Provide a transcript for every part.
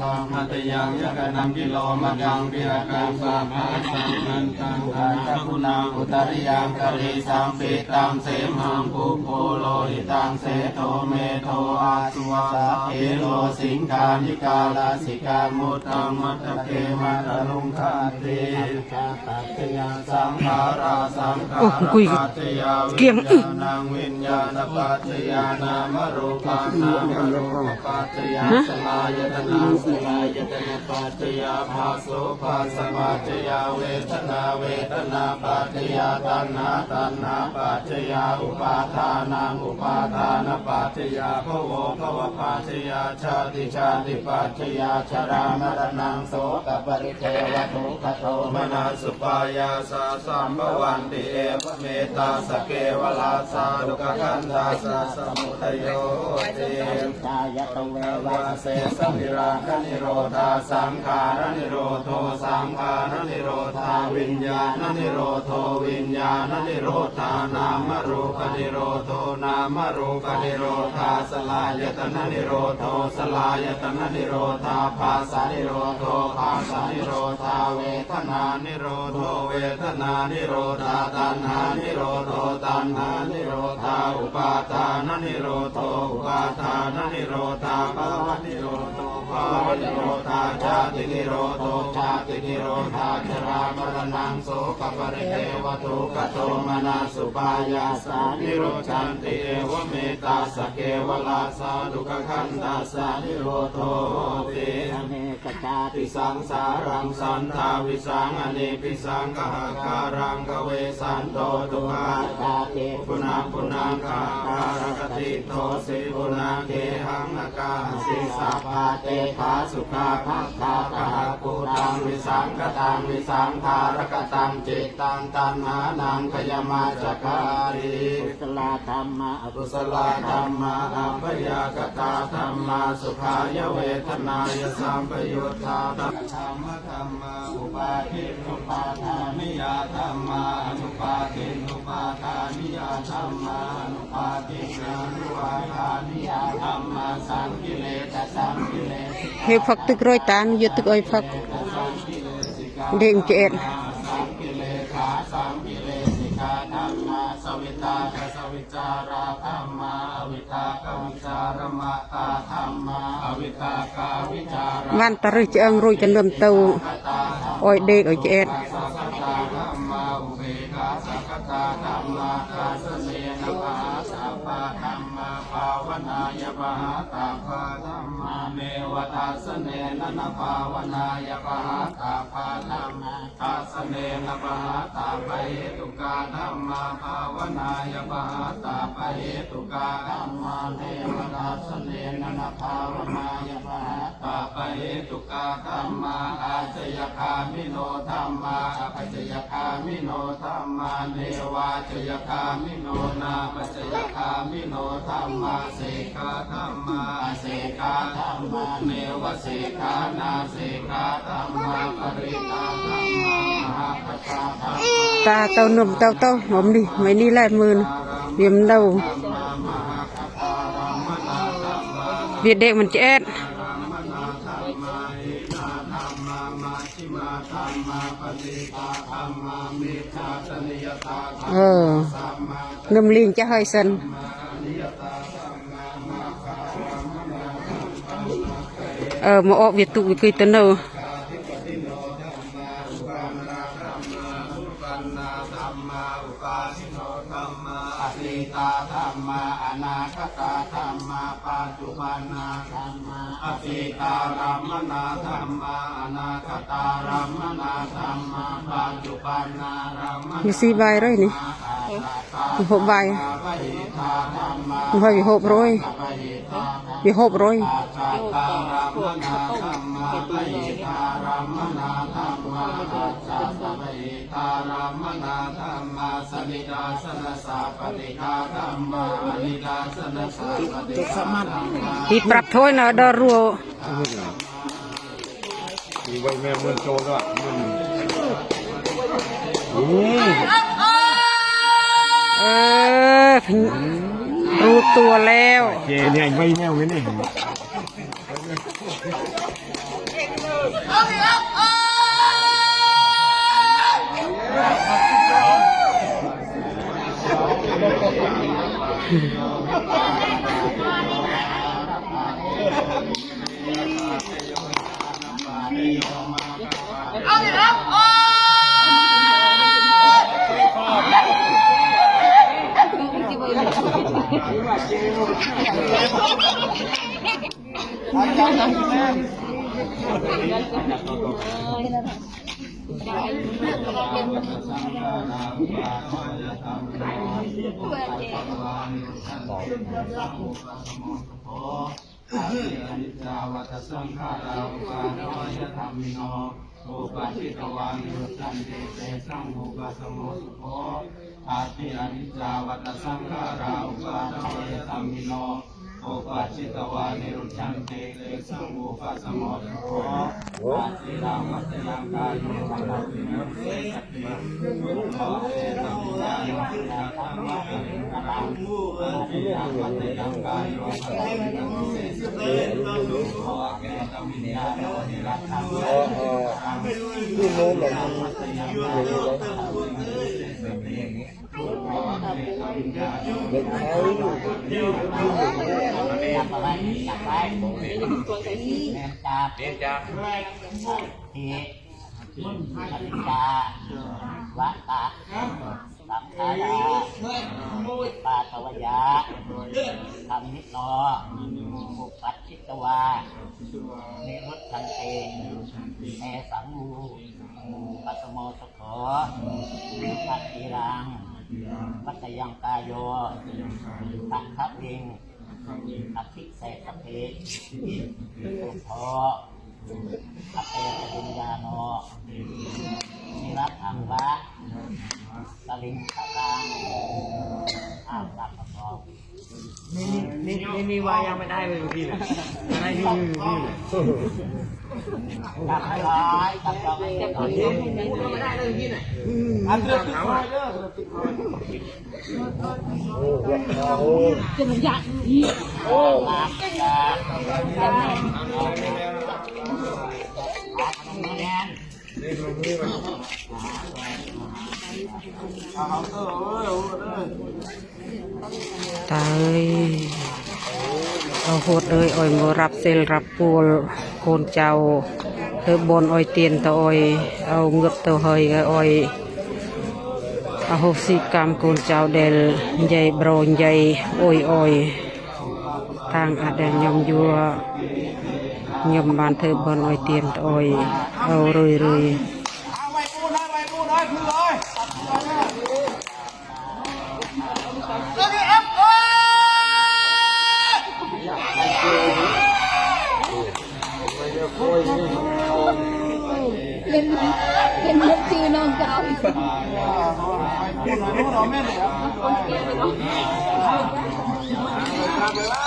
ตังมัตยังยะกนังกิโลมะยังวิรกังสาภาสังมันตังอาตะคุณังอุตริยังกะริสังปิตังเสมังปุโพโลหิตังเสโทเมโทอาสุวาเอโลสิงคานิกาลาสิกามุตตังมัตตเกมัตลุงคาเตปัตยาสังขาราสังขาราตยาเกรียงอึนางวิญญาณปัจจยานามรูปานามรูปปัจจยาสลายตนาสลายตนาปัจจยาภาโสภาสปัจจยาเวทนาเวทนาปัจจยาตัณหาตัณหาปัจจยาอุปาทานังอุปาทานปัจจยาภวภวปัจจยาชาติชาติปัจจยาชรามรณังโสกปริเทวทุกขโทมนาสุปายาสาสัมภวันติเอวเมตตาสเกวลาสาดุกขันธาสสมุทโยเตกายตเววาเสสมิราคนิโรธาสังขารนิโรโทสังขารนิโรธาวิญญาณนิโรโทวิญญาณนิโรธานามรูปนิโรโทนามรูปนิโรธาสลายตนะนิโรโทสลายตนะนิโรธาภาสานิโรโทภาสานิโรธาเวทนานิโรโทเวทนานิโรธาตัณหานิโรโทตัณหานิโรธาอุปาทานนิโรโทอุปาทานนิโรธาภาวะนิโรโทภา วะนิโรธาชาตินิโรโทชาตินิโรธาชรามรณังโสกปริเทวทุกโทมนาสุปายาสานิโรชันติเอวเมตตาสเกวลาสาดุกขันตาสานิโรโทติเมกาติสังสารังสันทาวิสังอเนปิสังกหาการังกเวสันโตตุอาตาเตปุนาปุนังคาการกติโตสิปุนาเกหังอากาสิสัพพาเตภาสุขาภัคคาคหาปูตังวิสังกตังวิสังขารกตังจิตตังตันหานังขยมาจัการิกุศลธรรมะอกุศลธรรมะอัพยากตาธรรมาสุขายเวทนายสัมปยุทธาธรรมธรรมธรรมาอุปาทินุปาทานิยธรรมานุปาทินุปาทานิยธรรมานุปาทินุปาทานิยธรรมาสังกิเลสสังกิเลส Hê phật tức roi tán Dư tức ôi phật Đêm chết สังกิเลขาสังกิเลสิกาธรรมาสวิตาสวิจาราธรรมาอวิตากวิจารมาตาธรรมาอวิตากวิจารา Văn ta rơi chợ roi chân đâm tàu Ôi đê ôi chết สัพพตาธร เนนะนะภาวนายมหาตาภาธรรมาทัสเนนะมหาตาภเหตุกาธรรมาภาวนายมหาตาภเหตุกาธรรมาเทวตัสเนนะนะภาวนายมหาตาภเหตุกาธรรมาอาจยคามิโนธรรมาอปัจยคามิโนธรรมาเนวาจยคามิโนนาปัจยคามิโนธรรมาเสกาธรรมาเสกาธรรมาเนวสกานาเสกาธรรมาปริตาธรรมามหาปัจจาธรรม Ta tàu nụm tàu tàu Ổm đi Mấy đi lại mượn Viêm đầu Việt đệ mình chết เออน้ำลิ เออมาออกเวียตุวิคุยตะเนออติตาธรรมาอนาคตาธรรมาปัจจุบันนาธรรมาอติตารัมมนาธรรมาอนาคตารัมมนาธรรมาปัจจุบันนารัมมมีสี่ใบเลยนี่มีหกใบหิทาธรรมามีหกหกร้อย ปหิทามีหกร้อยอาชาตารัมมนาธรรมาปหิทารัมมนาธรรมาอาชาตปหิทารัมมนาธรรมาสนิดาสนสาปฏิฆาธรรมาอนิดาสนสาปฏิฆาธรรมาที่ปรับถ้วยนะดอรัวมีใบแม่เมืองโจก็มันอืมเออ รู้ตัวแล้วเจนี่ยไม่แน่วนี่อ ไว้เนี่ย อ าทิอนิจจาวัตสังขาราอุปาทวยธรรมิโนโอปัจจิตวานิรุตตันเตเตสังมุปสมโมสุโภอาทิอนิจจาวัตสังขาราอุปาทวยธรรมิโนโอปัจจิตวานิรุตตันเตเตสังมุปสมโมสุโภอาทิรามัตยังกายโยมะตินเสสติโอปะเตตัมมิญาโยธรรมะเริกรังอาทิรามัตยังกายโยมะตินเสสติเออเออที่โน้นแบบนี้อย่างนี้ เลยเด็กเขาอยู่ที่อยู่ที่อยู่จับอะไรจับไว้แมนจับเรียนจับทีอนิจจาวัตตะสังขารปาตวยะธรรมิโนอุปัชชิตวาเนรุตทันเตเมสังมู ปัสโมสุโขปัจจิรังปัจยังกายโยตักขะวิงอภิเศษเพสุโภอเตปริญญาโนนิรัตถังวะสลิงขะกังอาตับประกอบ นี่นี่นี่นี่ว่ายังไม่ได้เลยเมื่อกี้เลยอะไรนี่นี่นี่ตับร้อยตับร้อยตับร้อยไม่ได้เลยเมื่อกี้เนี่ยอันเดียวเขาโอ้เด็กเขาโอ้ลาบยาอาทำแนนนี่ตรงนี้มันตาเอ้ยเอาโหดเอ้ยอ่อยมารับเซลรับปูลโคนเจ้าเธอบนอ่อยเตียนตะอ่อย រហូតអើយអុយមករាប់សិលរាប់ពួលកូនចៅធ្វើបនអុយទៀនទៅអុយអោងឹបទៅហើយអុយអហោសិកម្មកូនចៅដែលនិយាយប្រនិយាយអុយអុយតាំងអត់ដែលខ្ញុំយួរខ្ញុំបានធ្វើបនអុយទៀនទៅអុយអោរឿយរឿយ เ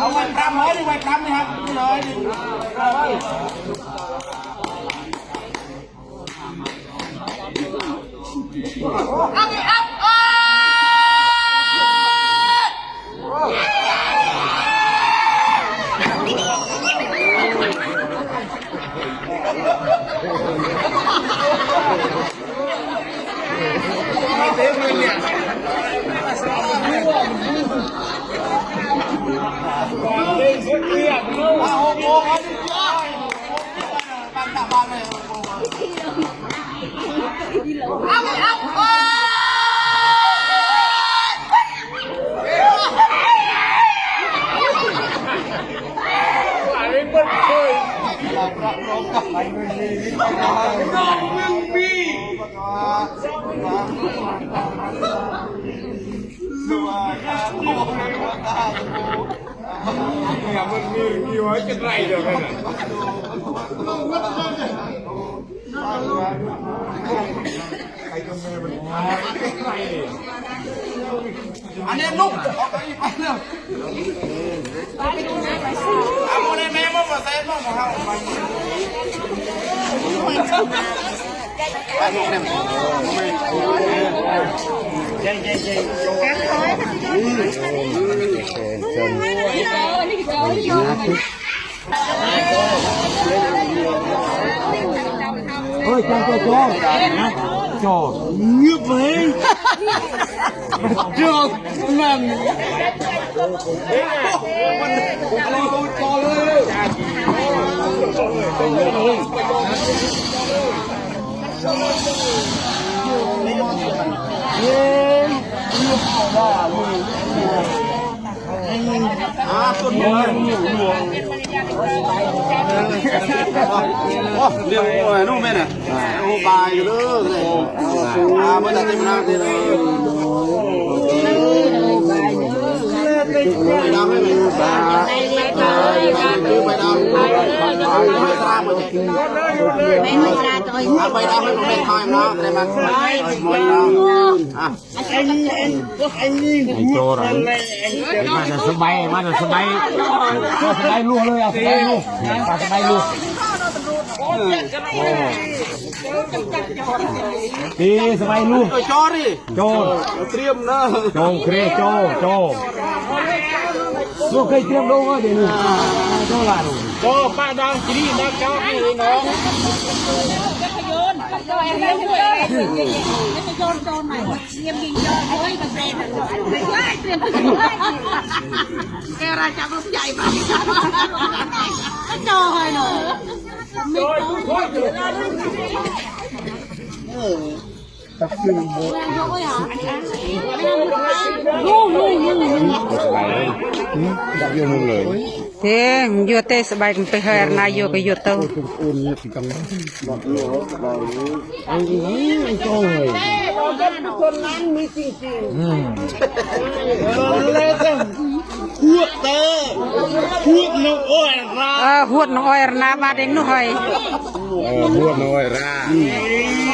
อาไว้กำเลยดิไว้กำนะครับนี่เลยดิเอาโอ้โหตั้งตาบ้านเลย เนี่ยมันมีมีไว้จะไรเดียวกั เชิญเชิญนี่เรานี่เรา เฮ้ยจังโจโจโจเงียโอ้เงินหลวงอ้เรียกว่านู่นแม่น่ะโอ้บายอยู่เด้เลยอาเมื่อไหร่จะมานั่งที่นี่ไปดำให้ไหมบาคือไปดำไม่ทราบมันอะไปดำให้ผมเป็นทาย โจรันมาจะสบายมาจะสบายก็สบายลูกเลยอะสบายลูกมาสบายลูกดีสบายลูกเออจอดิโจเตรียมนะโจเครโจโจ ลูกเคยเตรียมลูกก็เดี๋ยวนี้โจลาลูกโจป้าดังจีนี่นะ เจ้าให้น้องเต้มยัวเต้สบายกันไปเฮรนายโยก็ยัวเต้าโจเลยหัวเตอหัวน้องโอ้ยราเออหวดน้องอ้อยรนาบาดเองนู่นเฮ้ยเออพูดน้อยราโอ้ยนายอะไปโน่นดีกำจัดจอมูไปทิ้งน้องจำไม่ยินคือยา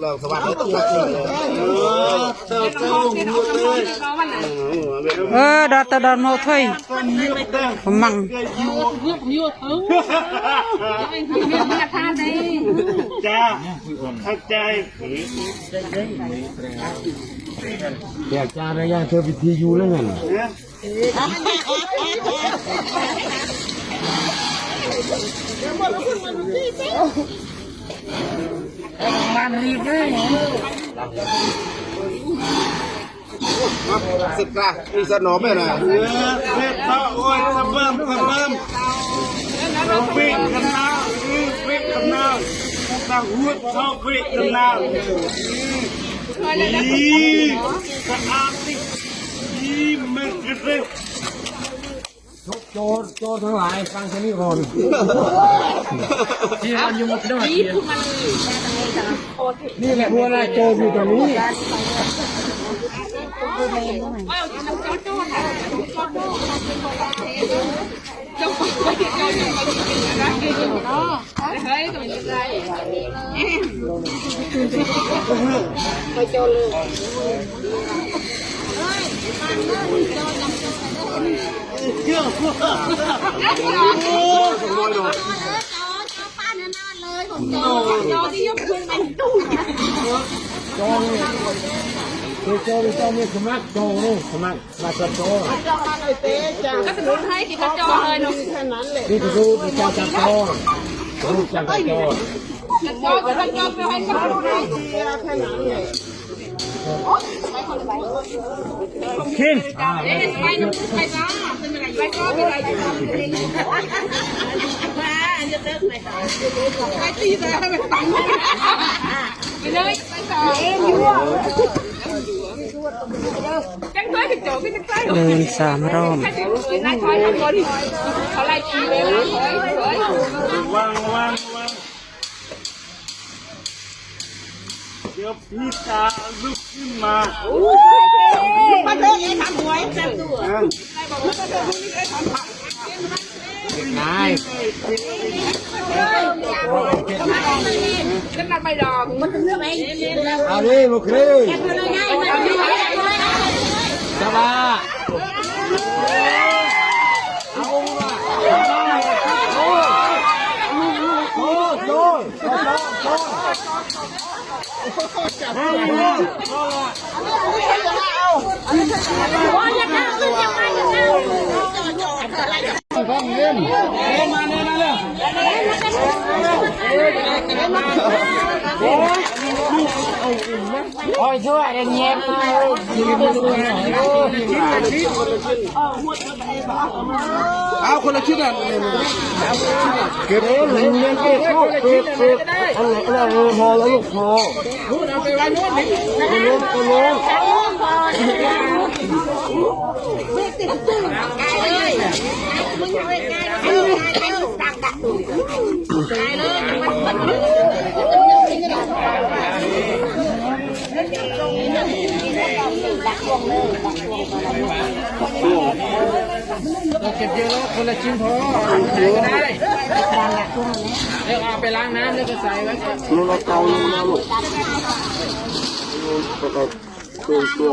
เราสวัสดีต้องมาเจอเลยเจ้าเจ้าหมดเลยเออดอตดอนโมถอยมังจ้าเข้าใจแจกจานอะไรย่างเธอพิธีอยู่แล้วไง มันรีบเลยสิบกะมีสนอมไหมนะเออเฮ็ดเท่าโอ้ยสะเบิ่มสะเบิ่มวิ่งกันนาวิ่งกันนาตาหัวเท่าวิ่งกันนานี่สะอาดสิ นี่มันกระเด้งโจโจทั้งหลายฟังแค่นี้ก่อนที่มันอยู่หมดด้วยนี่แหละพวกนายโจอยู่ตรงนี้โจนี่โจนี่โจนี่สมัครโจนี่ สมัครมาจับโจก็สมมติให้กี่กระจอเลยเนาะนี่คือรูปในการจับโจรูปจับโจกระจอกระจอไปให้เขาดูเลยคิงเอ๊ะไปนู่นไปจ้าเป็นยังไงไปก็เป็นไรมาจะเลิกเลยไปตีเลยให้มันปังไปเลยไปต่อเอ็มยั่วจังเลยกระจกขึ้นจังเลยเดินสามรอบนายคอยทำคนเขา ไล่ตีเลยนะเฮ้ยเฮ้ยวางวางวาง ดี๋ยวพี่ตาลุกขึ้นมามาเถอะไอ้ทำหวยแซ่บตัวอะนายบอกว่าเถอะพรุ่งนี้ไอ้ทำผักนายขึ้นมาไม่ดอกมันเลือกเองเอาดิลูกครึ่งสบายโอ้โห Ôi chúa, đừng nhẹ mà ơi. เอาคนละชิ้นอะเก็บเงินเงินเก็บเก็บเก็บอะไรอะไรพอแล้วลูกพอพูดเอาไปไว้นู้นนี่ลงลงเก็ เก็บเยอะแล้วคนละชิ้นพอใส่ก็ได้เดี๋ยวเอาไปล้างน้ำแล้วก็ใส่ไว้ลงเตาลงมาลูกตัวตัว